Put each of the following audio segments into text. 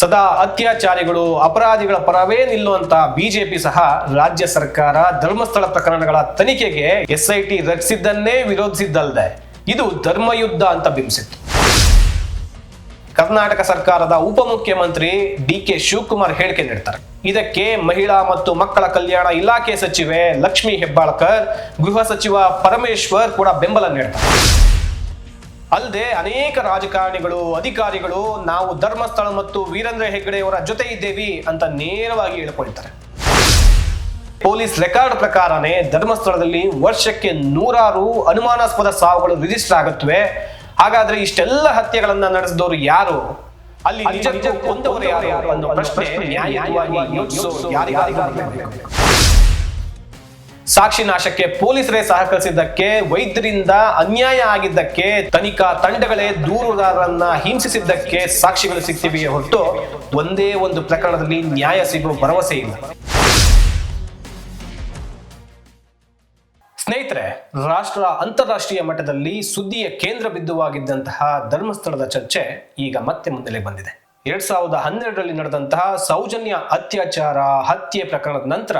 ಸದಾ ಅತ್ಯಾಚಾರಿಗಳು, ಅಪರಾಧಿಗಳ ಪರವೇ ನಿಲ್ಲುವಂತ ಬಿಜೆಪಿ ಸಹ ರಾಜ್ಯ ಸರ್ಕಾರ ಧರ್ಮಸ್ಥಳ ಪ್ರಕರಣಗಳ ತನಿಖೆಗೆ ಎಸ್ಐಟಿ ರಚಿಸಿದ್ದನ್ನೇ ವಿರೋಧಿಸಿದ್ದಲ್ಲದೆ ಇದು ಧರ್ಮಯುದ್ಧ ಅಂತ ಬಿಂಬಿಸಿತ್ತು. ಕರ್ನಾಟಕ ಸರ್ಕಾರದ ಉಪಮುಖ್ಯಮಂತ್ರಿ ಡಿ ಕೆ ಶಿವಕುಮಾರ್ ಹೇಳಿಕೆ ನೀಡ್ತಾರೆ. ಇದಕ್ಕೆ ಮಹಿಳಾ ಮತ್ತು ಮಕ್ಕಳ ಕಲ್ಯಾಣ ಇಲಾಖೆ ಸಚಿವೆ ಲಕ್ಷ್ಮಿ ಹೆಬ್ಬಾಳ್ಕರ್, ಗೃಹ ಸಚಿವ ಪರಮೇಶ್ವರ್ ಕೂಡ ಬೆಂಬಲ ನೀಡ್ತಾರೆ. ಅಲ್ಲದೆ ಅನೇಕ ರಾಜಕಾರಣಿಗಳು ಅಧಿಕಾರಿಗಳು ನಾವು ಧರ್ಮಸ್ಥಳ ಮತ್ತು ವೀರೇಂದ್ರ ಹೆಗ್ಗಡೆಯವರ ಜೊತೆ ಇದ್ದೇವಿ ಅಂತ ನೇರವಾಗಿ ಹೇಳ್ಕೊಳ್ತಾರೆ ಪೊಲೀಸ್ ರೆಕಾರ್ಡ್ ಪ್ರಕಾರನೇ ಧರ್ಮಸ್ಥಳದಲ್ಲಿ ವರ್ಷಕ್ಕೆ ನೂರಾರು ಅನುಮಾನಾಸ್ಪದ ಸಾವುಗಳು ರಿಜಿಸ್ಟರ್ ಆಗುತ್ತವೆ. ಹಾಗಾದ್ರೆ ಇಷ್ಟೆಲ್ಲ ಹತ್ಯೆಗಳನ್ನ ನಡೆಸಿದವರು ಯಾರು? ಅಲ್ಲಿ ನಿಜಕ್ಕೂ ಯಾರು ಅನ್ನೋ ಪ್ರಶ್ನೆ ಬೇಕು. ಸಾಕ್ಷಿ ನಾಶಕ್ಕೆ ಪೊಲೀಸರೇ ಸಹಕರಿಸಿದ್ದಕ್ಕೆ ವೈದ್ಯರಿಂದ ಅನ್ಯಾಯ ಆಗಿದ್ದಕ್ಕೆ, ತನಿಖಾ ತಂಡಗಳೇ ದೂರುದಾರರನ್ನ ಹಿಂಸಿಸಿದ್ದಕ್ಕೆ ಸಾಕ್ಷಿಗಳು ಸಿಗ್ತಿವೆಯೇ ಹೊರತು ಒಂದೇ ಒಂದು ಪ್ರಕರಣದಲ್ಲಿ ನ್ಯಾಯ ಸಿಗುವ ಭರವಸೆ ಇಲ್ಲ. ಸ್ನೇಹಿತರೆ, ರಾಷ್ಟ್ರ ಅಂತಾರಾಷ್ಟ್ರೀಯ ಮಟ್ಟದಲ್ಲಿ ಸುದ್ದಿಯ ಕೇಂದ್ರ ಬಿಂದುವಾಗಿದ್ದಂತಹ ಧರ್ಮಸ್ಥಳದ ಚರ್ಚೆ ಈಗ ಮತ್ತೆ ಮುನ್ನೆಲೆ ಬಂದಿದೆ. ಎರಡ್ ಸಾವಿರದ ಹನ್ನೆರಡರಲ್ಲಿ ನಡೆದಂತಹ ಸೌಜನ್ಯ ಅತ್ಯಾಚಾರ ಹತ್ಯೆ ಪ್ರಕರಣದ ನಂತರ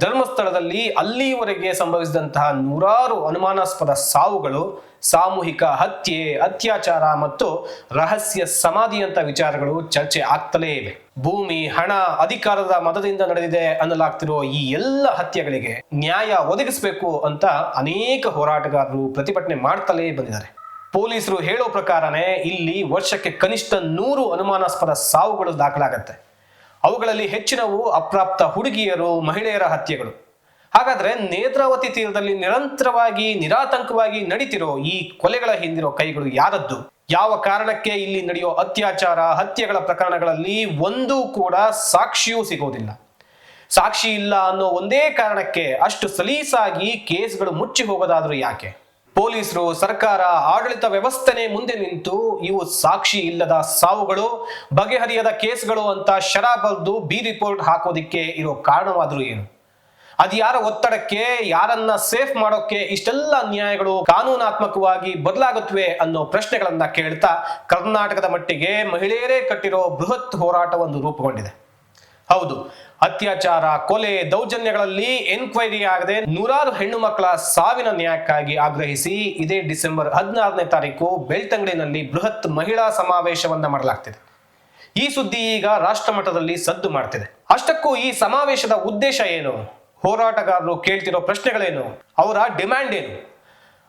ಧರ್ಮಸ್ಥಳದಲ್ಲಿ ಅಲ್ಲಿವರೆಗೆ ಸಂಭವಿಸಿದಂತಹ ನೂರಾರು ಅನುಮಾನಾಸ್ಪದ ಸಾವುಗಳು, ಸಾಮೂಹಿಕ ಹತ್ಯೆ, ಅತ್ಯಾಚಾರ ಮತ್ತು ರಹಸ್ಯ ಸಮಾಧಿಯಂತ ವಿಚಾರಗಳು ಚರ್ಚೆ ಆಗ್ತಲೇ ಇವೆ. ಭೂಮಿ, ಹಣ, ಅಧಿಕಾರದ ಮತದಿಂದ ನಡೆದಿದೆ ಅನ್ನಲಾಗ್ತಿರೋ ಈ ಎಲ್ಲ ಹತ್ಯೆಗಳಿಗೆ ನ್ಯಾಯ ಒದಗಿಸಬೇಕು ಅಂತ ಅನೇಕ ಹೋರಾಟಗಾರರು ಪ್ರತಿಭಟನೆ ಮಾಡ್ತಲೇ ಬಂದಿದ್ದಾರೆ. ಪೊಲೀಸರು ಹೇಳೋ ಪ್ರಕಾರನೇ ಇಲ್ಲಿ ವರ್ಷಕ್ಕೆ ಕನಿಷ್ಠ ನೂರು ಅನುಮಾನಾಸ್ಪದ ಸಾವುಗಳು ದಾಖಲಾಗತ್ತೆ. ಅವುಗಳಲ್ಲಿ ಹೆಚ್ಚಿನವು ಅಪ್ರಾಪ್ತ ಹುಡುಗಿಯರು, ಮಹಿಳೆಯರ ಹತ್ಯೆಗಳು. ಹಾಗಾದ್ರೆ ನೇತ್ರಾವತಿ ತೀರದಲ್ಲಿ ನಿರಂತರವಾಗಿ, ನಿರಾತಂಕವಾಗಿ ನಡೀತಿರೋ ಈ ಕೊಲೆಗಳ ಹಿಂದಿರೋ ಕೈಗಳು ಯಾರದ್ದು? ಯಾವ ಕಾರಣಕ್ಕೆ ಇಲ್ಲಿ ನಡೆಯೋ ಅತ್ಯಾಚಾರ, ಹತ್ಯೆಗಳ ಪ್ರಕರಣಗಳಲ್ಲಿ ಒಂದೂ ಕೂಡ ಸಾಕ್ಷಿಯೂ ಸಿಗೋದಿಲ್ಲ. ಸಾಕ್ಷಿ ಇಲ್ಲ ಅನ್ನೋ ಒಂದೇ ಕಾರಣಕ್ಕೆ ಅಷ್ಟು ಸಲೀಸಾಗಿ ಕೇಸ್ಗಳು ಮುಚ್ಚಿ ಹೋಗೋದಾದ್ರೂ ಯಾಕೆ? ಪೊಲೀಸರು, ಸರ್ಕಾರ, ಆಡಳಿತ ವ್ಯವಸ್ಥೆನೇ ಮುಂದೆ ನಿಂತು ಇವು ಸಾಕ್ಷಿ ಇಲ್ಲದ ಸಾವುಗಳು, ಬಗೆಹರಿಯದ ಕೇಸ್ಗಳು ಅಂತ ಶರ ಬಿ ರಿಪೋರ್ಟ್ ಹಾಕೋದಿಕ್ಕೆ ಇರೋ ಕಾರಣವಾದ್ರೂ ಏನು? ಅದ್ಯಾರ ಒತ್ತಡಕ್ಕೆ, ಯಾರನ್ನ ಸೇಫ್ ಮಾಡೋಕ್ಕೆ ಇಷ್ಟೆಲ್ಲ ಅನ್ಯಾಯಗಳು ಕಾನೂನಾತ್ಮಕವಾಗಿ ಬದಲಾಗುತ್ತವೆ ಅನ್ನೋ ಪ್ರಶ್ನೆಗಳನ್ನ ಕೇಳ್ತಾ ಕರ್ನಾಟಕದ ಮಟ್ಟಿಗೆ ಮಹಿಳೆಯರೇ ಕಟ್ಟಿರೋ ಬೃಹತ್ ಹೋರಾಟವೊಂದು ರೂಪುಗೊಂಡಿದೆ. ಹೌದು. ಅತ್ಯಾಚಾರ, ಕೊಲೆ, ದೌರ್ಜನ್ಯಗಳಲ್ಲಿ ಎನ್ಕ್ವೈರಿ ಆಗದೆ ನೂರಾರು ಹೆಣ್ಣು ಮಕ್ಕಳ ಸಾವಿನ ನ್ಯಾಯಕ್ಕಾಗಿ ಆಗ್ರಹಿಸಿ ಇದೇ ಡಿಸೆಂಬರ್ ಹದಿನಾರನೇ ತಾರೀಕು ಬೆಳ್ತಂಗಡಿನಲ್ಲಿ ಬೃಹತ್ ಮಹಿಳಾ ಸಮಾವೇಶವನ್ನ ಮಾಡಲಾಗ್ತಿದೆ. ಈ ಸುದ್ದಿ ಈಗ ರಾಷ್ಟ್ರ ಮಟ್ಟದಲ್ಲಿ ಸದ್ದು ಮಾಡ್ತಿದೆ. ಅಷ್ಟಕ್ಕೂ ಈ ಸಮಾವೇಶದ ಉದ್ದೇಶ ಏನು? ಹೋರಾಟಗಾರರು ಕೇಳ್ತಿರೋ ಪ್ರಶ್ನೆಗಳೇನು? ಅವರ ಡಿಮ್ಯಾಂಡ್ ಏನು?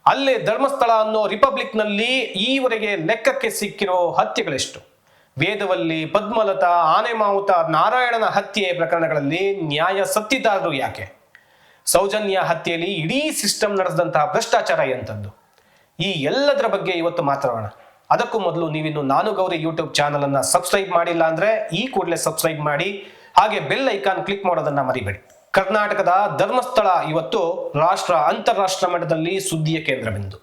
ಅಲ್ಲೇ ಧರ್ಮಸ್ಥಳ ಅನ್ನೋ ರಿಪಬ್ಲಿಕ್ನಲ್ಲಿ ಈವರೆಗೆ ಲೆಕ್ಕಕ್ಕೆ ಸಿಕ್ಕಿರೋ ಹತ್ಯೆಗಳೆಷ್ಟು? ವೇದವಲ್ಲಿ ಪದ್ಮಲತಾ ಆನೆಮಾವುತ ನಾರಾಯಣನ ಹತ್ಯೆ ಪ್ರಕರಣಗಳಲ್ಲಿ ನ್ಯಾಯ ಸತ್ತಿದ್ದಾರರು ಯಾಕೆ? ಸೌಜನ್ಯ ಹತ್ಯೆಯಲ್ಲಿ ಇಡೀ ಸಿಸ್ಟಮ್ ನಡೆಸಿದಂತಹ ಭ್ರಷ್ಟಾಚಾರ ಎಂಥದ್ದು ಈ ಎಲ್ಲದರ ಬಗ್ಗೆ ಇವತ್ತು ಮಾತಾಡೋಣ. ಅದಕ್ಕೂ ಮೊದಲು ನೀವಿನ್ನು ನಾನು ಗೌರಿ ಯೂಟ್ಯೂಬ್ ಚಾನಲ್ ಅನ್ನ ಸಬ್ಸ್ಕ್ರೈಬ್ ಮಾಡಿಲ್ಲ ಅಂದ್ರೆ ಈ ಕೂಡಲೇ ಸಬ್ಸ್ಕ್ರೈಬ್ ಮಾಡಿ, ಹಾಗೆ ಬೆಲ್ ಐಕಾನ್ ಕ್ಲಿಕ್ ಮಾಡೋದನ್ನ ಮರಿಬೇಡಿ. ಕರ್ನಾಟಕದ ಧರ್ಮಸ್ಥಳ ಇವತ್ತು ರಾಷ್ಟ್ರ ಅಂತಾರಾಷ್ಟ್ರ ಮಟ್ಟದಲ್ಲಿ ಸುದ್ದಿಯ ಕೇಂದ್ರ ಬಿಂದು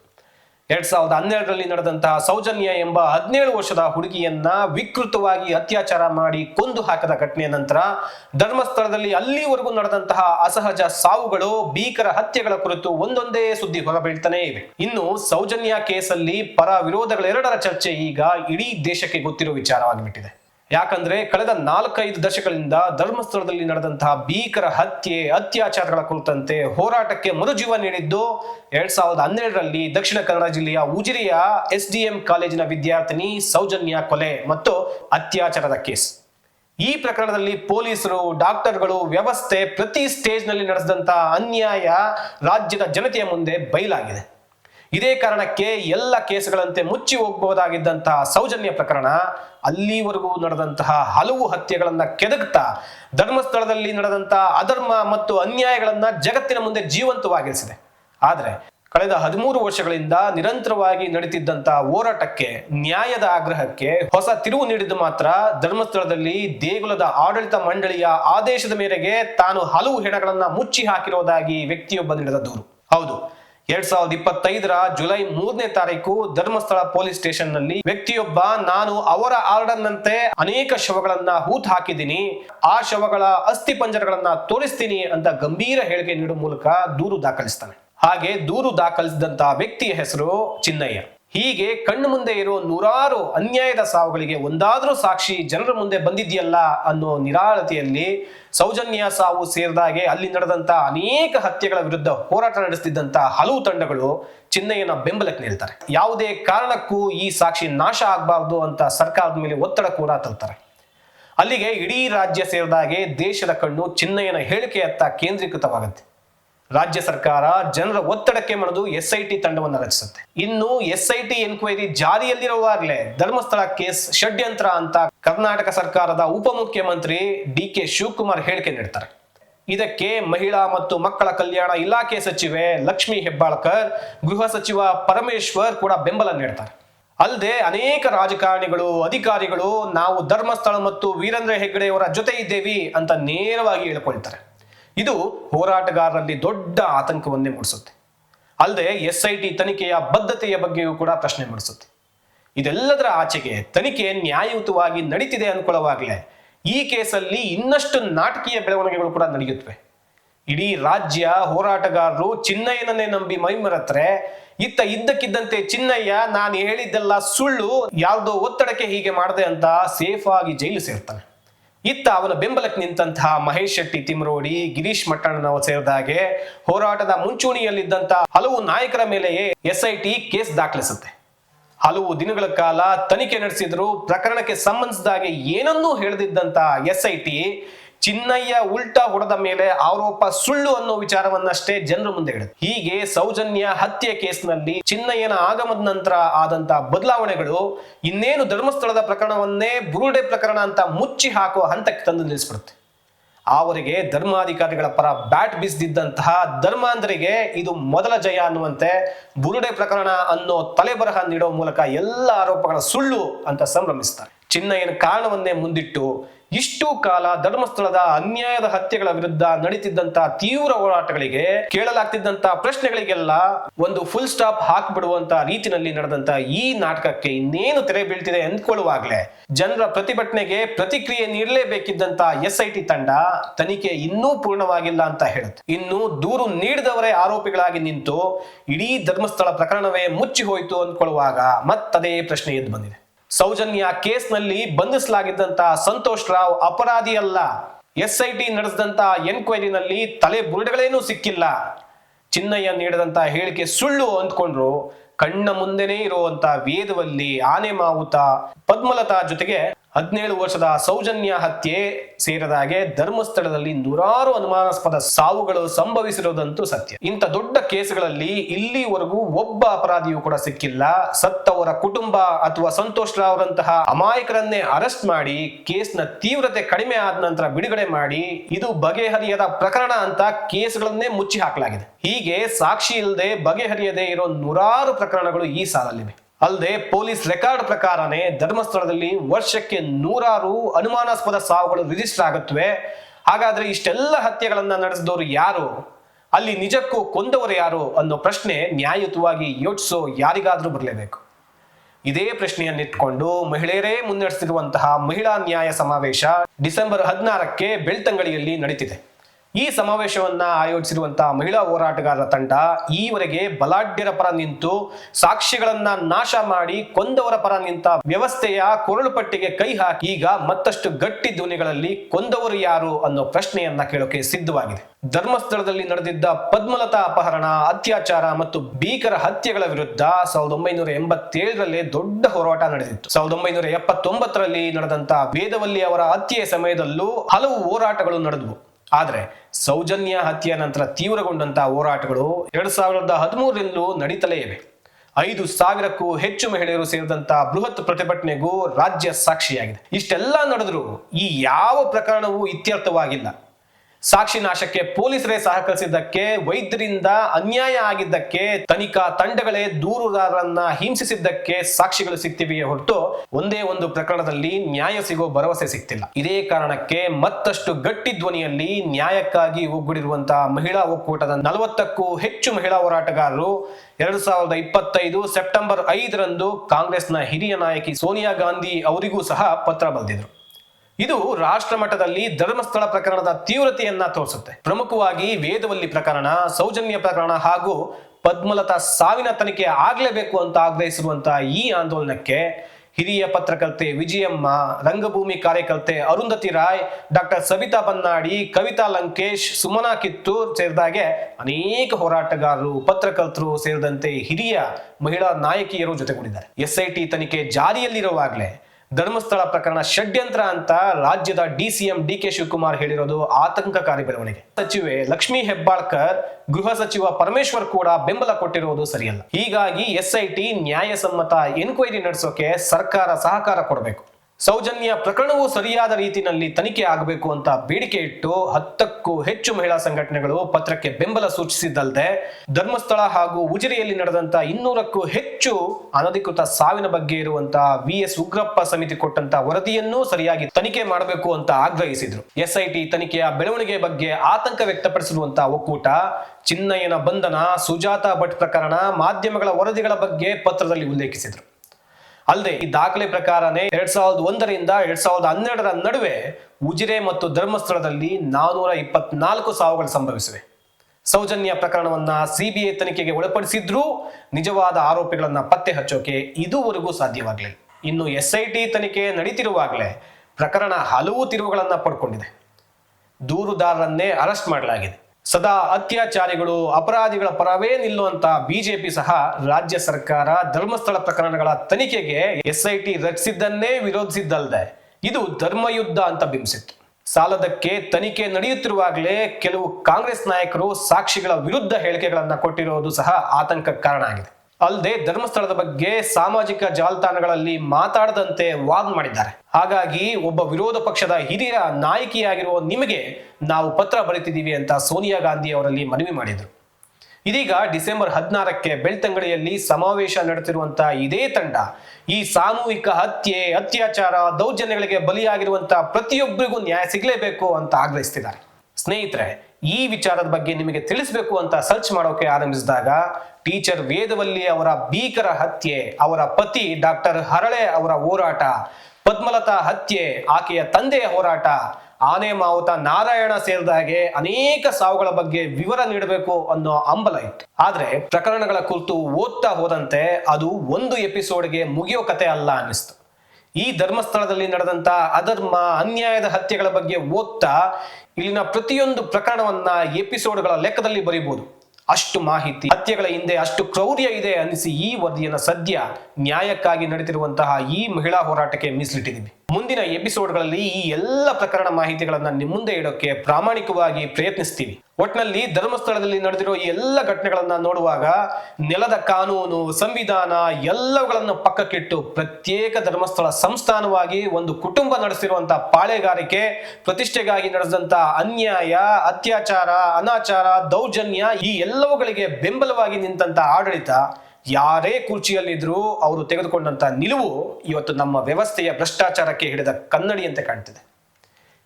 ಎರಡ್ ಸಾವಿರದ ಹನ್ನೆರಡರಲ್ಲಿ ನಡೆದಂತಹ ಸೌಜನ್ಯ ಎಂಬ ಹದಿನೇಳು ವರ್ಷದ ಹುಡುಗಿಯನ್ನ ವಿಕೃತವಾಗಿ ಅತ್ಯಾಚಾರ ಮಾಡಿ ಕೊಂದು ಹಾಕದ ಘಟನೆಯ ನಂತರ ಧರ್ಮಸ್ಥಳದಲ್ಲಿ ಅಲ್ಲಿವರೆಗೂ ನಡೆದಂತಹ ಅಸಹಜ ಸಾವುಗಳು, ಭೀಕರ ಹತ್ಯೆಗಳ ಕುರಿತು ಒಂದೊಂದೇ ಸುದ್ದಿ ಹೊರಬೀಳ್ತಾನೆ ಇವೆ. ಇನ್ನು ಸೌಜನ್ಯ ಕೇಸಲ್ಲಿ ಪರ ವಿರೋಧಗಳೆರಡರ ಚರ್ಚೆ ಈಗ ಇಡೀ ದೇಶಕ್ಕೆ ಗೊತ್ತಿರೋ ವಿಚಾರವಾಗಿಬಿಟ್ಟಿದೆ. ಯಾಕಂದ್ರೆ ಕಳೆದ ನಾಲ್ಕೈದು ದಶಕಗಳಿಂದ ಧರ್ಮಸ್ಥಳದಲ್ಲಿ ನಡೆದಂತಹ ಭೀಕರ ಹತ್ಯೆ, ಅತ್ಯಾಚಾರಗಳ ಕುರಿತಂತೆ ಹೋರಾಟಕ್ಕೆ ಮರುಜೀವ ನೀಡಿದ್ದು ಎರಡ್ ಸಾವಿರದ ಹನ್ನೆರಡರಲ್ಲಿ ದಕ್ಷಿಣ ಕನ್ನಡ ಜಿಲ್ಲೆಯ ಉಜಿರೆಯ ಎಸ್ ಡಿ ಎಂ ಕಾಲೇಜಿನ ವಿದ್ಯಾರ್ಥಿನಿ ಸೌಜನ್ಯ ಕೊಲೆ ಮತ್ತು ಅತ್ಯಾಚಾರದ ಕೇಸ್. ಈ ಪ್ರಕರಣದಲ್ಲಿ ಪೊಲೀಸರು, ಡಾಕ್ಟರ್ಗಳು ವ್ಯವಸ್ಥೆ ಪ್ರತಿ ಸ್ಟೇಜ್ನಲ್ಲಿ ನಡೆಸಿದಂತಹ ಅನ್ಯಾಯ ರಾಜ್ಯದ ಜನತೆಯ ಮುಂದೆ ಬಯಲಾಗಿದೆ ಇದೇ ಕಾರಣಕ್ಕೆ ಎಲ್ಲ ಕೇಸುಗಳಂತೆ ಮುಚ್ಚಿ ಹೋಗಬಹುದಾಗಿದ್ದಂತಹ ಸೌಜನ್ಯ ಪ್ರಕರಣ ಅಲ್ಲಿವರೆಗೂ ನಡೆದಂತಹ ಹಲವು ಹತ್ಯೆಗಳನ್ನು ಕೆದಕ್ತಾ ಧರ್ಮಸ್ಥಳದಲ್ಲಿ ನಡೆದಂತಹ ಅಧರ್ಮ ಮತ್ತು ಅನ್ಯಾಯಗಳನ್ನು ಜಗತ್ತಿನ ಮುಂದೆ ಜೀವಂತವಾಗಿರಿಸಿದೆ. ಆದರೆ ಕಳೆದ ಹದಿಮೂರು ವರ್ಷಗಳಿಂದ ನಿರಂತರವಾಗಿ ನಡೀತಿದ್ದಂತಹ ಹೋರಾಟಕ್ಕೆ, ನ್ಯಾಯದ ಆಗ್ರಹಕ್ಕೆ ಹೊಸ ತಿರುವು ನೀಡಿದ್ದು ಮಾತ್ರ ಧರ್ಮಸ್ಥಳದಲ್ಲಿ ದೇಗುಲದ ಆಡಳಿತ ಮಂಡಳಿಯ ಆದೇಶದ ಮೇರೆಗೆ ತಾನು ಹಲವು ಹೆಣಗಳನ್ನು ಮುಚ್ಚಿ ಹಾಕಿರುವುದಾಗಿ ವ್ಯಕ್ತಿಯೊಬ್ಬ ನೀಡಿದ ದೂರು. ಹೌದು ಎರಡ್ ಸಾವಿರದ ಇಪ್ಪತ್ತೈದರ ಜುಲೈ ಮೂರನೇ ತಾರೀಕು ಧರ್ಮಸ್ಥಳ ಪೊಲೀಸ್ ಸ್ಟೇಷನ್ನಲ್ಲಿ ವ್ಯಕ್ತಿಯೊಬ್ಬ, ನಾನು ಅವರ ಆರ್ಡರ್ ನಂತೆ ಅನೇಕ ಶವಗಳನ್ನ ಹೂತ್ ಹಾಕಿದ್ದೀನಿ. ಆ ಶವಗಳ ಅಸ್ಥಿ ಪಂಜರಗಳನ್ನ ತೋರಿಸ್ತೀನಿ ಅಂತ ಗಂಭೀರ ಹೇಳಿಕೆ ನೀಡುವ ಮೂಲಕ ದೂರು ದಾಖಲಿಸ್ತಾನೆ. ಹಾಗೆ ದೂರು ದಾಖಲಿಸಿದಂತಹ ವ್ಯಕ್ತಿಯ ಹೆಸರು ಚಿನ್ನಯ್ಯ. ಹೀಗೆ ಕಣ್ಣು ಮುಂದೆ ಇರೋ ನೂರಾರು ಅನ್ಯಾಯದ ಸಾವುಗಳಿಗೆ ಒಂದಾದರೂ ಸಾಕ್ಷಿ ಜನರ ಮುಂದೆ ಬಂದಿದೆಯಲ್ಲ ಅನ್ನೋ ನಿರಾಳತೆಯಲ್ಲಿ ಸೌಜನ್ಯ ಸಾವು ಸೇರಿದಾಗೆ ಅಲ್ಲಿ ನಡೆದಂತ ಅನೇಕ ಹತ್ಯೆಗಳ ವಿರುದ್ಧ ಹೋರಾಟ ನಡೆಸುತ್ತಿದ್ದಂತ ಹಲವು ತಂಡಗಳು ಚಿನ್ನಯ್ಯನ ಬೆಂಬಲಕ್ಕೆ ನಿಲ್ತಾರೆ ಯಾವುದೇ ಕಾರಣಕ್ಕೂ ಈ ಸಾಕ್ಷಿ ನಾಶ ಆಗಬಾರ್ದು ಅಂತ ಸರ್ಕಾರದ ಮೇಲೆ ಒತ್ತಡ ಕೂಡ ತರ್ತಾರೆ. ಅಲ್ಲಿಗೆ ಇಡೀ ರಾಜ್ಯ ಸೇರಿದಾಗೆ ದೇಶದ ಕಣ್ಣು ಚಿನ್ನಯ್ಯನ ಹೇಳಿಕೆಯತ್ತ ಕೇಂದ್ರೀಕೃತವಾಗುತ್ತೆ. ರಾಜ್ಯ ಸರ್ಕಾರ ಜನರ ಒತ್ತಡಕ್ಕೆ ಮಣಿದು ಎಸ್ ಐ ಟಿ ತಂಡವನ್ನು ರಚಿಸುತ್ತೆ. ಇನ್ನು ಎಸ್ ಐ ಟಿ ಎನ್ಕ್ವೈರಿ ಜಾರಿಯಲ್ಲಿರುವಾಗಲೇ ಧರ್ಮಸ್ಥಳ ಕೇಸ್ ಷಡ್ಯಂತ್ರ ಅಂತ ಕರ್ನಾಟಕ ಸರ್ಕಾರದ ಉಪಮುಖ್ಯಮಂತ್ರಿ ಡಿ ಕೆ ಶಿವಕುಮಾರ್ ಹೇಳಿಕೆ ನೀಡ್ತಾರೆ. ಇದಕ್ಕೆ ಮಹಿಳಾ ಮತ್ತು ಮಕ್ಕಳ ಕಲ್ಯಾಣ ಇಲಾಖೆ ಸಚಿವೆ ಲಕ್ಷ್ಮಿ ಹೆಬ್ಬಾಳ್ಕರ್, ಗೃಹ ಸಚಿವ ಪರಮೇಶ್ವರ್ ಕೂಡ ಬೆಂಬಲ ನೀಡ್ತಾರೆ. ಅಲ್ಲದೆ ಅನೇಕ ರಾಜಕಾರಣಿಗಳು, ಅಧಿಕಾರಿಗಳು ನಾವು ಧರ್ಮಸ್ಥಳ ಮತ್ತು ವೀರೇಂದ್ರ ಹೆಗ್ಗಡೆಯವರ ಜೊತೆ ಇದ್ದೇವಿ ಅಂತ ನೇರವಾಗಿ ಹೇಳ್ಕೊಳ್ತಾರೆ. ಇದು ಹೋರಾಟಗಾರರಲ್ಲಿ ದೊಡ್ಡ ಆತಂಕವನ್ನೇ ಮೂಡಿಸುತ್ತೆ. ಅಲ್ಲದೆ ಎಸ್ ಐ ಟಿ ತನಿಖೆಯ ಬದ್ಧತೆಯ ಬಗ್ಗೆಯೂ ಕೂಡ ಪ್ರಶ್ನೆ ಮೂಡಿಸುತ್ತೆ. ಇದೆಲ್ಲದರ ಆಚೆಗೆ ತನಿಖೆ ನ್ಯಾಯಯುತವಾಗಿ ನಡೀತಿದೆ ಅನುಕೂಲವಾಗಲೇ ಈ ಕೇಸಲ್ಲಿ ಇನ್ನಷ್ಟು ನಾಟಕೀಯ ಬೆಳವಣಿಗೆಗಳು ಕೂಡ ನಡೆಯುತ್ತವೆ. ಇಡೀ ರಾಜ್ಯ ಹೋರಾಟಗಾರರು ಚಿನ್ನಯ್ಯನನ್ನೇ ನಂಬಿ ಮೈಮರತ್ರೆ, ಇತ್ತ ಇದ್ದಕ್ಕಿದ್ದಂತೆ ಚಿನ್ನಯ್ಯ ನಾನು ಹೇಳಿದ್ದೆಲ್ಲ ಸುಳ್ಳು ಯಾವುದೋ ಒತ್ತಡಕ್ಕೆ ಹೀಗೆ ಮಾಡಿದೆ ಅಂತ ಸೇಫ್ ಆಗಿ ಜೈಲು ಸೇರ್ತಾನೆ. ಇತ್ತ ಅವನ ಬೆಂಬಲಕ್ಕೆ ನಿಂತಹ ಮಹೇಶ್ ಶೆಟ್ಟಿ, ತಿಮ್ರೋಡಿ, ಗಿರೀಶ್ ಮಟ್ಟಣ್ಣನವರು ಸೇರಿದ ಹಾಗೆ ಹೋರಾಟದ ಮುಂಚೂಣಿಯಲ್ಲಿದ್ದಂತಹ ಹಲವು ನಾಯಕರ ಮೇಲೆಯೇ ಎಸ್ಐಟಿ ಕೇಸ್ ದಾಖಲಿಸುತ್ತೆ. ಹಲವು ದಿನಗಳ ಕಾಲ ತನಿಖೆ ನಡೆಸಿದ್ರು ಪ್ರಕರಣಕ್ಕೆ ಸಂಬಂಧಿಸಿದ ಹಾಗೆ ಏನನ್ನೂ ಹೇಳದಿದ್ದಂತ ಎಸ್ಐಟಿ ಚಿನ್ನಯ್ಯ ಉಲ್ಟಾ ಹೊಡೆದ ಮೇಲೆ ಆರೋಪ ಸುಳ್ಳು ಅನ್ನೋ ವಿಚಾರವನ್ನಷ್ಟೇ ಜನರ ಮುಂದೆ ಇಡುತ್ತೆ. ಹೀಗೆ ಸೌಜನ್ಯ ಹತ್ಯೆ ಕೇಸ್ನಲ್ಲಿ ಚಿನ್ನಯ್ಯನ ಆಗಮದ ನಂತರ ಆದಂತ ಬದಲಾವಣೆಗಳು ಇನ್ನೇನು ಧರ್ಮಸ್ಥಳದ ಪ್ರಕರಣವನ್ನೇ ಬುರುಡೆ ಪ್ರಕರಣ ಅಂತ ಮುಚ್ಚಿ ಹಾಕುವ ಹಂತಕ್ಕೆ ತಂದು ನಿಲ್ಲಿಸ್ಬಿಡುತ್ತೆ. ಅವರಿಗೆ ಧರ್ಮಾಧಿಕಾರಿಗಳ ಪರ ಬ್ಯಾಟ್ ಬೀಸದಿದ್ದಂತಹ ಧರ್ಮಾಂಧರಿಗೆ ಇದು ಮೊದಲ ಜಯ ಅನ್ನುವಂತೆ ಬುರುಡೆ ಪ್ರಕರಣ ಅನ್ನೋ ತಲೆಬರಹ ನೀಡೋ ಮೂಲಕ ಎಲ್ಲ ಆರೋಪಗಳ ಸುಳ್ಳು ಅಂತ ಸಂಭ್ರಮಿಸ್ತಾರೆ. ಚಿನ್ನಯ್ಯನ ಕಾರಣವನ್ನೇ ಮುಂದಿಟ್ಟು ಇಷ್ಟು ಕಾಲ ಧರ್ಮಸ್ಥಳದ ಅನ್ಯಾಯದ ಹತ್ಯೆಗಳ ವಿರುದ್ಧ ನಡೀತಿದ್ದಂತ ತೀವ್ರ ಹೋರಾಟಗಳಿಗೆ ಕೇಳಲಾಗ್ತಿದ್ದಂತ ಪ್ರಶ್ನೆಗಳಿಗೆಲ್ಲ ಒಂದು ಫುಲ್ ಸ್ಟಾಪ್ ಹಾಕ್ಬಿಡುವಂತ ರೀತಿನಲ್ಲಿ ನಡೆದಂತ ಈ ನಾಟಕಕ್ಕೆ ಇನ್ನೇನು ತೆರೆ ಬೀಳ್ತಿದೆ ಅಂದ್ಕೊಳ್ಳುವಾಗ್ಲೇ ಜನರ ಪ್ರತಿಭಟನೆಗೆ ಪ್ರತಿಕ್ರಿಯೆ ನೀಡಲೇಬೇಕಿದ್ದಂತ ಎಸ್ ಐ ಟಿ ತಂಡ ತನಿಖೆ ಇನ್ನೂ ಪೂರ್ಣವಾಗಿಲ್ಲ ಅಂತ ಹೇಳುತ್ತೆ. ಇನ್ನು ದೂರು ನೀಡಿದವರೇ ಆರೋಪಿಗಳಾಗಿ ನಿಂತು ಇಡೀ ಧರ್ಮಸ್ಥಳ ಪ್ರಕರಣವೇ ಮುಚ್ಚಿ ಹೋಯಿತು ಅಂದ್ಕೊಳ್ಳುವಾಗ ಮತ್ತದೇ ಪ್ರಶ್ನೆ ಎದ್ದು ಬಂದಿದೆ. ಸೌಜನ್ಯ ಕೇಸ್ನಲ್ಲಿ ಬಂಧಿಸಲಾಗಿದ್ದಂತ ಸಂತೋಷ್ ರಾವ್ ಅಪರಾಧಿ ಅಲ್ಲ ಎಸ್ ಐ ಟಿ ನಡೆಸಿದಂತ ಎನ್ಕ್ವೈರಿನಲ್ಲಿ ತಲೆ ಬುರುಡೆಗಳೇನೂ ಸಿಕ್ಕಿಲ್ಲ. ಚಿನ್ನಯ್ಯ ನೀಡಿದಂತ ಹೇಳಿಕೆ ಸುಳ್ಳು ಅಂದ್ಕೊಂಡ್ರು. ಕಣ್ಣ ಮುಂದೆನೇ ಇರುವಂತ ವೇದವಲ್ಲಿ ಆನೆ ಮಾವುತ ಪದ್ಮಲತಾ ಜೊತೆಗೆ ಹದಿನೇಳು ವರ್ಷದ ಸೌಜನ್ಯ ಹತ್ಯೆ ಸೇರದಾಗೆ ಧರ್ಮಸ್ಥಳದಲ್ಲಿ ನೂರಾರು ಅನುಮಾನಾಸ್ಪದ ಸಾವುಗಳು ಸಂಭವಿಸಿರುವುದಂತೂ ಸತ್ಯ. ಇಂಥ ದೊಡ್ಡ ಕೇಸ್ಗಳಲ್ಲಿ ಇಲ್ಲಿವರೆಗೂ ಒಬ್ಬ ಅಪರಾಧಿಯೂ ಕೂಡ ಸಿಕ್ಕಿಲ್ಲ. ಸತ್ತವರ ಕುಟುಂಬ ಅಥವಾ ಸಂತೋಷ್ ರಾವ್ರಂತಹ ಅಮಾಯಕರನ್ನೇ ಅರೆಸ್ಟ್ ಮಾಡಿ, ಕೇಸ್ನ ತೀವ್ರತೆ ಕಡಿಮೆ ಆದ ನಂತರ ಬಿಡುಗಡೆ ಮಾಡಿ, ಇದು ಬಗೆಹರಿಯದ ಪ್ರಕರಣ ಅಂತ ಕೇಸ್ಗಳನ್ನೇ ಮುಚ್ಚಿ ಹಾಕಲಾಗಿದೆ ಹೀಗೆ ಸಾಕ್ಷಿ ಇಲ್ಲದೆ ಬಗೆಹರಿಯದೇ ಇರೋ ನೂರಾರು ಪ್ರಕರಣಗಳು ಈ ಸಾಲಲ್ಲಿವೆ. ಅಲ್ಲದೆ ಪೊಲೀಸ್ ರೆಕಾರ್ಡ್ ಪ್ರಕಾರನೇ ಧರ್ಮಸ್ಥಳದಲ್ಲಿ ವರ್ಷಕ್ಕೆ ನೂರಾರು ಅನುಮಾನಾಸ್ಪದ ಸಾವುಗಳು ರಿಜಿಸ್ಟರ್ ಆಗುತ್ತವೆ. ಹಾಗಾದ್ರೆ ಇಷ್ಟೆಲ್ಲ ಹತ್ಯೆಗಳನ್ನ ನಡೆಸಿದವರು ಯಾರು? ಅಲ್ಲಿ ನಿಜಕ್ಕೂ ಕೊಂದವರು ಯಾರು ಅನ್ನೋ ಪ್ರಶ್ನೆ ನ್ಯಾಯಯುತವಾಗಿ ಯೋಚಿಸೋ ಯಾರಿಗಾದ್ರೂ ಬರಲೇಬೇಕು. ಇದೇ ಪ್ರಶ್ನೆಯನ್ನಿಟ್ಕೊಂಡು ಮಹಿಳೆಯರೇ ಮುನ್ನಡೆಸಿರುವಂತಹ ಮಹಿಳಾ ನ್ಯಾಯ ಸಮಾವೇಶ ಡಿಸೆಂಬರ್ ಹದಿನಾರಕ್ಕೆ ಬೆಳ್ತಂಗಡಿಯಲ್ಲಿ ನಡೀತಿದೆ. ಈ ಸಮಾವೇಶವನ್ನ ಆಯೋಜಿಸಿರುವಂತಹ ಮಹಿಳಾ ಹೋರಾಟಗಾರರ ತಂಡ ಈವರೆಗೆ ಬಲಾಢ್ಯರ ಪರ ನಿಂತು ಸಾಕ್ಷಿಗಳನ್ನ ನಾಶ ಮಾಡಿ ಕೊಂದವರ ಪರ ನಿಂತ ವ್ಯವಸ್ಥೆಯ ಕೊರಳು ಪಟ್ಟಿಗೆ ಕೈ ಹಾಕಿ ಈಗ ಮತ್ತಷ್ಟು ಗಟ್ಟಿ ಧ್ವನಿಗಳಲ್ಲಿ ಕೊಂದವರು ಯಾರು ಅನ್ನೋ ಪ್ರಶ್ನೆಯನ್ನ ಕೇಳೋಕೆ ಸಿದ್ಧವಾಗಿದೆ. ಧರ್ಮಸ್ಥಳದಲ್ಲಿ ನಡೆದಿದ್ದ ಪದ್ಮಲತಾ ಅಪಹರಣ, ಅತ್ಯಾಚಾರ ಮತ್ತು ಭೀಕರ ಹತ್ಯೆಗಳ ವಿರುದ್ಧ ಸಾವಿರದ ಒಂಬೈನೂರ ಎಂಬತ್ತೇಳರಲ್ಲೇ ದೊಡ್ಡ ಹೋರಾಟ ನಡೆದಿತ್ತು. ಸಾವಿರದ ಒಂಬೈನೂರ ಎಪ್ಪತ್ತೊಂಬತ್ತರಲ್ಲಿ ನಡೆದಂತ ವೇದವಲ್ಲಿ ಅವರ ಹತ್ಯೆಯ ಸಮಯದಲ್ಲೂ ಹಲವು ಹೋರಾಟಗಳು ನಡೆದವು. ಆದ್ರೆ ಸೌಜನ್ಯ ಹತ್ಯೆಯ ನಂತರ ತೀವ್ರಗೊಂಡಂತಹ ಹೋರಾಟಗಳು ಎರಡ್ ಸಾವಿರದ ಹದಿಮೂರರಿಂದಲೂ ನಡೀತಲೇ ಇವೆ. ಐದು ಸಾವಿರಕ್ಕೂ ಹೆಚ್ಚು ಮಹಿಳೆಯರು ಸೇರಿದಂತಹ ಬೃಹತ್ ಪ್ರತಿಭಟನೆಗೂ ರಾಜ್ಯ ಸಾಕ್ಷಿಯಾಗಿದೆ. ಇಷ್ಟೆಲ್ಲ ನಡೆದರೂ ಈ ಯಾವ ಪ್ರಕರಣವೂ ಇತ್ಯರ್ಥವಾಗಿಲ್ಲ. ಸಾಕ್ಷಿ ನಾಶಕ್ಕೆ ಪೊಲೀಸರೇ ಸಹಕರಿಸಿದ್ದಕ್ಕೆ ವೈದ್ಯರಿಂದ ಅನ್ಯಾಯ ಆಗಿದ್ದಕ್ಕೆ, ತನಿಖಾ ತಂಡಗಳೇ ದೂರುದಾರರನ್ನ ಹಿಂಸಿಸಿದ್ದಕ್ಕೆ ಸಾಕ್ಷಿಗಳು ಸಿಗ್ತಿವೆಯೇ ಹೊರತು ಒಂದೇ ಒಂದು ಪ್ರಕರಣದಲ್ಲಿ ನ್ಯಾಯ ಸಿಗೋ ಭರವಸೆ ಸಿಗ್ತಿಲ್ಲ ಇದೇ ಕಾರಣಕ್ಕೆ ಮತ್ತಷ್ಟು ಗಟ್ಟಿ ಧ್ವನಿಯಲ್ಲಿ ನ್ಯಾಯಕ್ಕಾಗಿ ಒಗ್ಗೂಡಿರುವಂತಹ ಮಹಿಳಾ ಒಕ್ಕೂಟದ ನಲವತ್ತಕ್ಕೂ ಹೆಚ್ಚು ಮಹಿಳಾ ಹೋರಾಟಗಾರರು ಎರಡು ಸಾವಿರದ ಇಪ್ಪತ್ತೈದು ಸೆಪ್ಟೆಂಬರ್ ಐದರಂದು ಕಾಂಗ್ರೆಸ್ನ ಹಿರಿಯ ನಾಯಕಿ ಸೋನಿಯಾ ಗಾಂಧಿ ಅವರಿಗೂ ಸಹ ಪತ್ರ ಬರೆದಿದ್ರು. ಇದು ರಾಷ್ಟ್ರ ಮಟ್ಟದಲ್ಲಿ ಧರ್ಮಸ್ಥಳ ಪ್ರಕರಣದ ತೀವ್ರತೆಯನ್ನ ತೋರಿಸುತ್ತೆ. ಪ್ರಮುಖವಾಗಿ ವೇದವಲ್ಲಿ ಪ್ರಕರಣ, ಸೌಜನ್ಯ ಪ್ರಕರಣ ಹಾಗೂ ಪದ್ಮಲತಾ ಸಾವಿನ ತನಿಖೆ ಆಗಲೇಬೇಕು ಅಂತ ಆಗ್ರಹಿಸಿರುವಂತಹ ಈ ಆಂದೋಲನಕ್ಕೆ ಹಿರಿಯ ಪತ್ರಕರ್ತೆ ವಿಜಯಮ್ಮ, ರಂಗಭೂಮಿ ಕಾರ್ಯಕರ್ತೆ ಅರುಂಧತಿ ರಾಯ್, ಡಾಕ್ಟರ್ ಸವಿತಾ ಬನ್ನಾಡಿ, ಕವಿತಾ ಲಂಕೇಶ್, ಸುಮನಾ ಕಿತ್ತೂರ್ ಸೇರಿದಾಗೆ ಅನೇಕ ಹೋರಾಟಗಾರರು, ಪತ್ರಕರ್ತರು ಸೇರಿದಂತೆ ಹಿರಿಯ ಮಹಿಳಾ ನಾಯಕಿಯರು ಜೊತೆಗೂಡಿದ್ದಾರೆ. ಎಸ್ಐಟಿ ತನಿಖೆ ಜಾರಿಯಲ್ಲಿರುವಾಗಲೇ ಧರ್ಮಸ್ಥಳ ಪ್ರಕರಣ ಷಡ್ಯಂತ್ರ ಅಂತ ರಾಜ್ಯದ ಡಿಸಿಎಂ ಡಿ ಕೆ ಶಿವಕುಮಾರ್ ಹೇಳಿರೋದು ಆತಂಕಕಾರಿ ಬೆಳವಣಿಗೆ. ಸಚಿವೆ ಲಕ್ಷ್ಮಿ ಹೆಬ್ಬಾಳ್ಕರ್, ಗೃಹ ಸಚಿವ ಪರಮೇಶ್ವರ್ ಕೂಡ ಬೆಂಬಲ ಕೊಟ್ಟಿರುವುದು ಸರಿಯಲ್ಲ. ಹೀಗಾಗಿ ಎಸ್ಐಟಿ ನ್ಯಾಯಸಮ್ಮತ ಎನ್ಕ್ವೈರಿ ನಡೆಸೋಕೆ ಸರ್ಕಾರ ಸಹಕಾರ ಕೊಡಬೇಕು. ಸೌಜನ್ಯ ಪ್ರಕರಣವು ಸರಿಯಾದ ರೀತಿಯಲ್ಲಿ ತನಿಖೆ ಆಗಬೇಕು ಅಂತ ಬೇಡಿಕೆ ಇಟ್ಟು ಹತ್ತಕ್ಕೂ ಹೆಚ್ಚು ಮಹಿಳಾ ಸಂಘಟನೆಗಳು ಪತ್ರಕ್ಕೆ ಬೆಂಬಲ ಸೂಚಿಸಿದ್ದಲ್ಲದೆ ಧರ್ಮಸ್ಥಳ ಹಾಗೂ ಉಜಿರೆಯಲ್ಲಿ ನಡೆದಂತ ಇನ್ನೂರಕ್ಕೂ ಹೆಚ್ಚು ಅನಧಿಕೃತ ಸಾವಿನ ಬಗ್ಗೆ ಇರುವಂತಹ ವಿ ಎಸ್ ಉಗ್ರಪ್ಪ ಸಮಿತಿ ಕೊಟ್ಟಂತ ವರದಿಯನ್ನೂ ಸರಿಯಾಗಿ ತನಿಖೆ ಮಾಡಬೇಕು ಅಂತ ಆಗ್ರಹಿಸಿದ್ರು. ಎಸ್ಐಟಿ ತನಿಖೆಯ ಬೆಳವಣಿಗೆ ಬಗ್ಗೆ ಆತಂಕ ವ್ಯಕ್ತಪಡಿಸಿರುವಂತಹ ಒಕ್ಕೂಟ, ಚಿನ್ನಯ್ಯನ ಬಂಧನ, ಸುಜಾತ ಭಟ್ ಪ್ರಕರಣ ಮಾಧ್ಯಮಗಳ ವರದಿಗಳ ಬಗ್ಗೆ ಪತ್ರದಲ್ಲಿ ಉಲ್ಲೇಖಿಸಿದ್ರು. ಅಲ್ಲದೆ ಈ ದಾಖಲೆ ಪ್ರಕಾರನೇ ಎರಡ್ ಸಾವಿರದ ಒಂದರಿಂದ ಎರಡ್ ಸಾವಿರದ ಹನ್ನೆರಡರ ನಡುವೆ ಉಜಿರೆ ಮತ್ತು ಧರ್ಮಸ್ಥಳದಲ್ಲಿ ನಾನೂರ ಇಪ್ಪತ್ನಾಲ್ಕು ಸಾವುಗಳು ಸಂಭವಿಸಿವೆ. ಸೌಜನ್ಯ ಪ್ರಕರಣವನ್ನ ಸಿಬಿಐ ತನಿಖೆಗೆ ಒಳಪಡಿಸಿದ್ರೂ ನಿಜವಾದ ಆರೋಪಿಗಳನ್ನ ಪತ್ತೆ ಹಚ್ಚೋಕೆ ಇದುವರೆಗೂ ಸಾಧ್ಯವಾಗಲಿಲ್ಲ. ಇನ್ನು ಎಸ್ಐಟಿ ತನಿಖೆ ನಡೀತಿರುವಾಗಲೇ ಪ್ರಕರಣ ಹಲವು ತಿರುವುಗಳನ್ನು ಪಡ್ಕೊಂಡಿದೆ. ದೂರುದಾರರನ್ನೇ ಅರೆಸ್ಟ್ ಮಾಡಲಾಗಿದೆ. ಸದಾ ಅತ್ಯಾಚಾರಿಗಳು, ಅಪರಾಧಿಗಳ ಪರವೇ ನಿಲ್ಲುವಂತ ಬಿಜೆಪಿ ಸಹ ರಾಜ್ಯ ಸರ್ಕಾರ ಧರ್ಮಸ್ಥಳ ಪ್ರಕರಣಗಳ ತನಿಖೆಗೆ ಎಸ್ಐಟಿ ರಚಿಸಿದ್ದನ್ನೇ ವಿರೋಧಿಸಿದ್ದಲ್ಲದೆ ಇದು ಧರ್ಮಯುದ್ಧ ಅಂತ ಬಿಂಬಿಸಿತ್ತು. ಸಾಲದಕ್ಕೆ ತನಿಖೆ ನಡೆಯುತ್ತಿರುವಾಗಲೇ ಕೆಲವು ಕಾಂಗ್ರೆಸ್ ನಾಯಕರು ಸಾಕ್ಷಿಗಳ ವಿರುದ್ಧ ಹೇಳಿಕೆಗಳನ್ನ ಕೊಟ್ಟಿರೋದು ಸಹ ಆತಂಕಕ್ಕೆ ಕಾರಣ ಆಗಿದೆ. ಅಲ್ಲದೆ ಧರ್ಮಸ್ಥಳದ ಬಗ್ಗೆ ಸಾಮಾಜಿಕ ಜಾಲತಾಣಗಳಲ್ಲಿ ಮಾತಾಡದಂತೆ ವಾದ ಮಾಡಿದ್ದಾರೆ. ಹಾಗಾಗಿ ಒಬ್ಬ ವಿರೋಧ ಪಕ್ಷದ ಹಿರಿಯ ನಾಯಕಿಯಾಗಿರುವ ನಿಮಗೆ ನಾವು ಪತ್ರ ಬರೀತಿದ್ದೀವಿ ಅಂತ ಸೋನಿಯಾ ಗಾಂಧಿ ಅವರಲ್ಲಿ ಮನವಿ ಮಾಡಿದರು. ಇದೀಗ ಡಿಸೆಂಬರ್ ಹದಿನಾರಕ್ಕೆ ಬೆಳ್ತಂಗಡಿಯಲ್ಲಿ ಸಮಾವೇಶ ನಡೆತಿರುವಂತಹ ಇದೇ ತಂಡ ಈ ಸಾಮೂಹಿಕ ಹತ್ಯೆ, ಅತ್ಯಾಚಾರ, ದೌರ್ಜನ್ಯಗಳಿಗೆ ಬಲಿಯಾಗಿರುವಂತಹ ಪ್ರತಿಯೊಬ್ಬರಿಗೂ ನ್ಯಾಯ ಸಿಗಲೇಬೇಕು ಅಂತ ಆಗ್ರಹಿಸ್ತಿದ್ದಾರೆ. ಸ್ನೇಹಿತರೆ, ಈ ವಿಚಾರದ ಬಗ್ಗೆ ನಿಮಗೆ ತಿಳಿಸಬೇಕು ಅಂತ ಸರ್ಚ್ ಮಾಡೋಕೆ ಆರಂಭಿಸಿದಾಗ ಟೀಚರ್ ವೇದವಲ್ಲಿ ಅವರ ಭೀಕರ ಹತ್ಯೆ, ಅವರ ಪತಿ ಡಾಕ್ಟರ್ ಹರಳೆ ಅವರ ಹೋರಾಟ, ಪದ್ಮಲತಾ ಹತ್ಯೆ, ಆಕೆಯ ತಂದೆಯ ಹೋರಾಟ, ಆನೆ ಮಾವುತ ನಾರಾಯಣ ಸೇರಿದ ಹಾಗೆ ಅನೇಕ ಸಾವುಗಳ ಬಗ್ಗೆ ವಿವರ ನೀಡಬೇಕು ಅನ್ನೋ ಹಂಬಲ ಇತ್ತು. ಆದ್ರೆ ಪ್ರಕರಣಗಳ ಕುರಿತು ಓದ್ತಾ ಹೋದಂತೆ ಅದು ಒಂದು ಎಪಿಸೋಡ್ಗೆ ಮುಗಿಯೋ ಕತೆ ಅಲ್ಲ ಅನ್ನಿಸ್ತು. ಈ ಧರ್ಮಸ್ಥಳದಲ್ಲಿ ನಡೆದಂತ ಅಧರ್ಮ, ಅನ್ಯಾಯದ ಹತ್ಯೆಗಳ ಬಗ್ಗೆ ಓದ್ತಾ ಇಲ್ಲಿನ ಪ್ರತಿಯೊಂದು ಪ್ರಕರಣವನ್ನ ಎಪಿಸೋಡ್ಗಳ ಲೆಕ್ಕದಲ್ಲಿ ಬರೀಬಹುದು ಅಷ್ಟು ಮಾಹಿತಿ, ಹತ್ಯೆಗಳ ಹಿಂದೆ ಅಷ್ಟು ಕ್ರೌರ್ಯ ಇದೆ ಅನಿಸಿ ಈ ವರದಿಯನ್ನು ಸದ್ಯ ನ್ಯಾಯಕ್ಕಾಗಿ ನಡೆದಿರುವಂತಹ ಈ ಮಹಿಳಾ ಹೋರಾಟಕ್ಕೆ ಮೀಸಲಿಟ್ಟಿದ್ದೀವಿ. ಮುಂದಿನ ಎಪಿಸೋಡ್ಗಳಲ್ಲಿ ಈ ಎಲ್ಲ ಪ್ರಕರಣ ಮಾಹಿತಿಗಳನ್ನ ನಿಮ್ಮ ಮುಂದೆ ಇಡೋಕೆ ಪ್ರಾಮಾಣಿಕವಾಗಿ ಪ್ರಯತ್ನಿಸ್ತೀವಿ. ಒಟ್ನಲ್ಲಿ ಧರ್ಮಸ್ಥಳದಲ್ಲಿ ನಡೆದಿರೋ ಈ ಎಲ್ಲ ಘಟನೆಗಳನ್ನ ನೋಡುವಾಗ ನೆಲದ ಕಾನೂನು, ಸಂವಿಧಾನ ಎಲ್ಲವುಗಳನ್ನು ಪಕ್ಕಕ್ಕಿಟ್ಟು ಪ್ರತ್ಯೇಕ ಧರ್ಮಸ್ಥಳ ಸಂಸ್ಥಾನವಾಗಿ ಒಂದು ಕುಟುಂಬ ನಡೆಸಿರುವಂತಹ ಪಾಳೆಗಾರಿಕೆ, ಪ್ರತಿಷ್ಠೆಗಾಗಿ ನಡೆದಂತ ಅನ್ಯಾಯ, ಅತ್ಯಾಚಾರ, ಅನಾಚಾರ, ದೌರ್ಜನ್ಯ ಈ ಎಲ್ಲವುಗಳಿಗೆ ಬೆಂಬಲವಾಗಿ ನಿಂತಂತ ಆಡಳಿತ ಯಾರೇ ಕುರ್ಚಿಯಲ್ಲಿದ್ರೂ ಅವರು ತೆಗೆದುಕೊಂಡಂತ ನಿಲುವು ಇವತ್ತು ನಮ್ಮ ವ್ಯವಸ್ಥೆಯ ಭ್ರಷ್ಟಾಚಾರಕ್ಕೆ ಹಿಡಿದ ಕನ್ನಡಿಯಂತೆ ಕಾಣ್ತಿದೆ.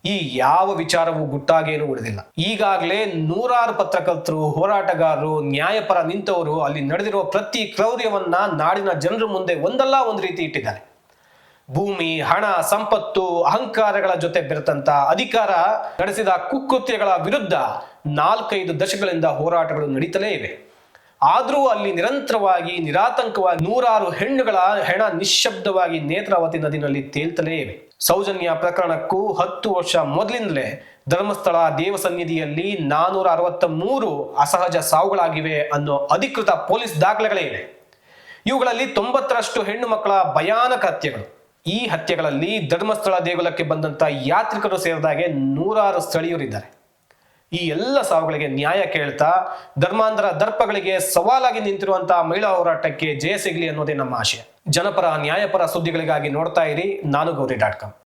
ಈ ಯಾವ ವಿಚಾರವೂ ಗುಟ್ಟಾಗೇನು ಉಳಿದಿಲ್ಲ. ಈಗಾಗಲೇ ನೂರಾರು ಪತ್ರಕರ್ತರು, ಹೋರಾಟಗಾರರು, ನ್ಯಾಯಪರ ನಿಂತವರು ಅಲ್ಲಿ ನಡೆದಿರುವ ಪ್ರತಿ ಕ್ರೌರ್ಯವನ್ನ ನಾಡಿನ ಜನರ ಮುಂದೆ ಒಂದಲ್ಲ ಒಂದು ರೀತಿ ಇಟ್ಟಿದ್ದಾರೆ. ಭೂಮಿ, ಹಣ, ಸಂಪತ್ತು, ಅಹಂಕಾರಗಳ ಜೊತೆ ಬೆರೆತಂತ ಅಧಿಕಾರ ನಡೆಸಿದ ಕುಕೃತ್ಯಗಳ ವಿರುದ್ಧ ನಾಲ್ಕೈದು ದಶಕಗಳಿಂದ ಹೋರಾಟಗಳು ನಡೀತಲೇ ಇವೆ. ಆದರೂ ಅಲ್ಲಿ ನಿರಂತರವಾಗಿ, ನಿರಾತಂಕವಾಗಿ, ನೂರಾರು ಹೆಣ್ಣುಗಳ ಹೆಣ ನಿಶ್ಶಬ್ದವಾಗಿ ನೇತ್ರಾವತಿ ನದಿನಲ್ಲಿ ತೇಲ್ತಲೇ ಇವೆ. ಸೌಜನ್ಯ ಪ್ರಕರಣಕ್ಕೂ ಹತ್ತು ವರ್ಷ ಮೊದಲಿಂದಲೇ ಧರ್ಮಸ್ಥಳ ದೇವಸನ್ನಿಧಿಯಲ್ಲಿ ನಾನೂರ ಅರವತ್ತ ಮೂರು ಅಸಹಜ ಸಾವುಗಳಾಗಿವೆ ಅನ್ನೋ ಅಧಿಕೃತ ಪೊಲೀಸ್ ದಾಖಲೆಗಳೇ ಇವೆ. ಇವುಗಳಲ್ಲಿ ತೊಂಬತ್ತರಷ್ಟು ಹೆಣ್ಣು ಮಕ್ಕಳ ಭಯಾನಕ ಹತ್ಯೆಗಳು. ಈ ಹತ್ಯೆಗಳಲ್ಲಿ ಧರ್ಮಸ್ಥಳ ದೇಗುಲಕ್ಕೆ ಬಂದಂತ ಯಾತ್ರಿಕರು ಸೇರಿದಾಗೆ ನೂರಾರು ಸ್ಥಳೀಯರಿದ್ದಾರೆ ಈ ಎಲ್ಲ ಸಾವುಗಳಿಗೆ ನ್ಯಾಯ ಕೇಳ್ತಾ ಧರ್ಮಾಂಧರ ದರ್ಪಗಳಿಗೆ ಸವಾಲಾಗಿ ನಿಂತಿರುವಂತಹ ಮಹಿಳಾ ಹೋರಾಟಕ್ಕೆ ಜಯ ಸಿಗಲಿ ಅನ್ನೋದೇ ನಮ್ಮ ಆಶಯ. ಜನಪರ ನ್ಯಾಯಪರ ಸುದ್ದಿಗಳಿಗಾಗಿ ನೋಡ್ತಾ ಇರಿ, ನಾನು ಗೌರಿ ಡಾಟ್ ಕಾಮ್.